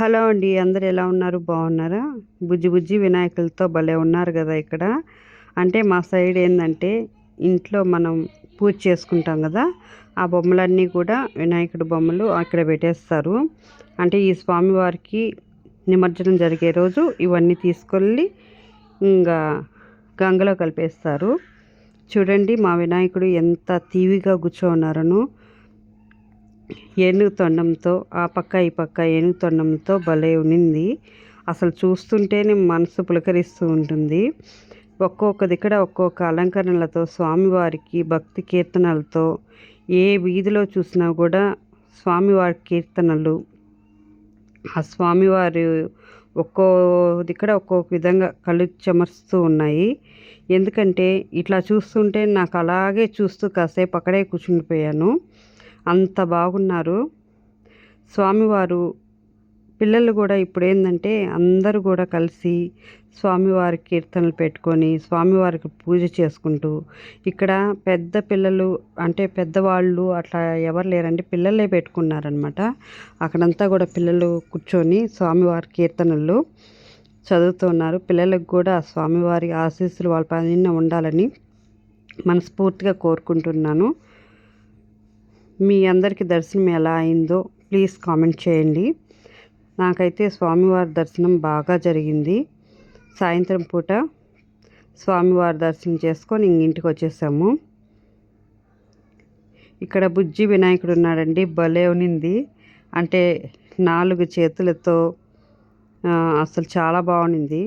Hello అండి అందరు ఎలా ఉన్నారు? బాగున్నారా? బుజ్జి బుజ్జి వినాయకులతో భలే ఉన్నారు కదా ఇక్కడ. అంటే మా సైడ్ ఏంటంటే ఇంట్లో మనం పూజ చేసుకుంటాం కదా ఆ బొమ్మలన్నీ కూడా వినాయకుడి బొమ్మలు అక్కడ పెట్టేస్తారు. అంటే ఈ స్వామివారికి నిమజ్జనం జరిగే రోజు ఇవన్నీ తీసుకెళ్ళి ఇంకా గంగలో కలిపేస్తారు. చూడండి మా వినాయకుడు ఎంత తీవిగా కూర్చో ఉన్నారను. ఏనుగు తొండంతో ఆ పక్క ఈ పక్క ఏనుగు తొండంతో భలే ఉనింది. అసలు చూస్తుంటేనే మనసు పులకరిస్తూ ఉంటుంది. ఒక్కొక్క దిక్కడ ఒక్కొక్క అలంకరణలతో స్వామివారికి భక్తి కీర్తనలతో ఏ వీధిలో చూసినా కూడా స్వామివారి కీర్తనలు. ఆ స్వామివారు ఒక్కో దిక్కడ ఒక్కొక్క విధంగా కళ్ళు చెమరుస్తూ ఉన్నాయి. ఎందుకంటే ఇట్లా చూస్తుంటే నాకు అలాగే చూస్తూ కాసేపు అక్కడే కూర్చుండిపోయాను. అంత బాగున్నారు. స్వామివారు పిల్లలు కూడా ఇప్పుడు ఏంటంటే అందరూ కూడా కలిసి స్వామివారి కీర్తనలు పెట్టుకొని స్వామివారికి పూజ చేసుకుంటూ ఇక్కడ పెద్ద పిల్లలు అంటే పెద్దవాళ్ళు అట్లా ఎవరు లేరండి పిల్లలే పెట్టుకున్నారనమాట అక్కడంతా కూడా పిల్లలు కూర్చొని స్వామివారి కీర్తనలు చదువుతున్నారు పిల్లలకు కూడా స్వామివారి ఆశీస్సులు వాళ్ళ పైన ఉండాలని మనస్ఫూర్తిగా కోరుకుంటున్నాను. మీ అందరికీ దర్శనం ఎలా అయిందో ప్లీజ్ కామెంట్ చేయండి. నాకైతే స్వామివారి దర్శనం బాగా జరిగింది. సాయంత్రం పూట స్వామివారి దర్శనం చేసుకొని ఇంటికి వచ్చేసాము. ఇక్కడ బుజ్జి వినాయకుడు ఉన్నాడండి భలే ఉనింది. అంటే నాలుగు చేతులతో అసలు చాలా బాగుంది